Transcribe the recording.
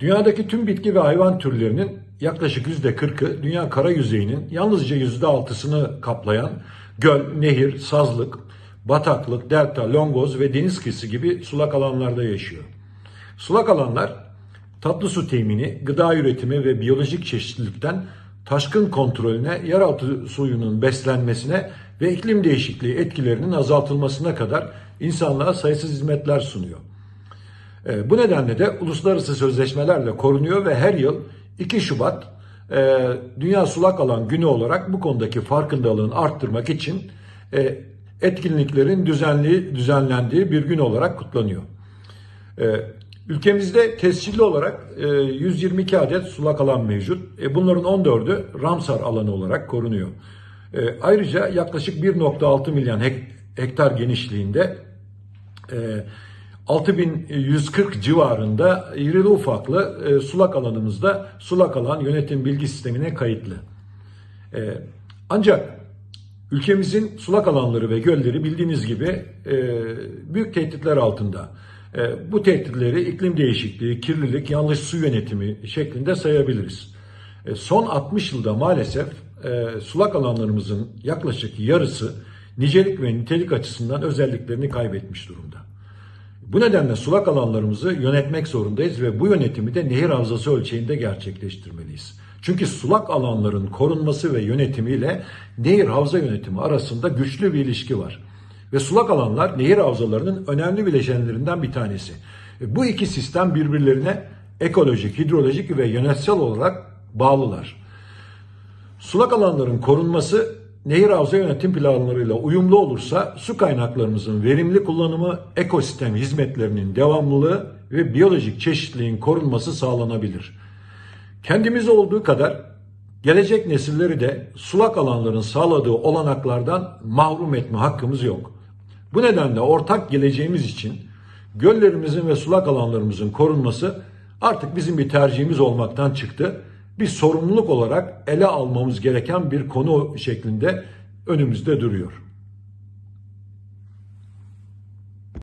Dünyadaki tüm bitki ve hayvan türlerinin yaklaşık yüzde 40'ı dünya kara yüzeyinin yalnızca yüzde 6'sını kaplayan göl, nehir, sazlık, bataklık, delta, longoz ve deniz kıyısı gibi sulak alanlarda yaşıyor. Sulak alanlar tatlı su temini, gıda üretimi ve biyolojik çeşitlilikten taşkın kontrolüne, yeraltı suyunun beslenmesine ve iklim değişikliği etkilerinin azaltılmasına kadar insanlığa sayısız hizmetler sunuyor. E, bu nedenle de uluslararası sözleşmelerle korunuyor ve her yıl 2 Şubat e, Dünya Sulak Alan Günü olarak bu konudaki farkındalığını arttırmak için e, etkinliklerin düzenli düzenlendiği bir gün olarak kutlanıyor. E, ülkemizde tescilli olarak e, 122 adet sulak alan mevcut. Bunların 14'ü Ramsar alanı olarak korunuyor. Ayrıca yaklaşık 1.6 milyon hek- hektar genişliğinde 6140 civarında irili ufaklı e, sulak alanımızda sulak alan yönetim bilgi sistemine kayıtlı. E, ancak ülkemizin sulak alanları ve gölleri bildiğiniz gibi e, büyük tehditler altında. E, bu tehditleri iklim değişikliği, kirlilik, yanlış su yönetimi şeklinde sayabiliriz. E, son 60 yılda maalesef e, sulak alanlarımızın yaklaşık yarısı nicelik ve nitelik açısından özelliklerini kaybetmiş durumda. Bu nedenle sulak alanlarımızı yönetmek zorundayız ve bu yönetimi de nehir havzası ölçeğinde gerçekleştirmeliyiz. Çünkü sulak alanların korunması ve yönetimiyle nehir havza yönetimi arasında güçlü bir ilişki var. Ve sulak alanlar nehir havzalarının önemli bileşenlerinden bir tanesi. E, Bu iki sistem birbirlerine ekolojik, hidrolojik ve yönetsel olarak bağlılar. Sulak alanların korunması nehir havza yönetim planlarıyla uyumlu olursa su kaynaklarımızın verimli kullanımı, ekosistem hizmetlerinin devamlılığı ve biyolojik çeşitliliğin korunması sağlanabilir. Kendimiz olduğu kadar gelecek nesilleri de sulak alanların sağladığı olanaklardan mahrum etme hakkımız yok. Bu nedenle ortak geleceğimiz için göllerimizin ve sulak alanlarımızın korunması artık bizim bir tercihimiz olmaktan çıktı. Bir sorumluluk olarak ele almamız gereken bir konu şeklinde önümüzde duruyor.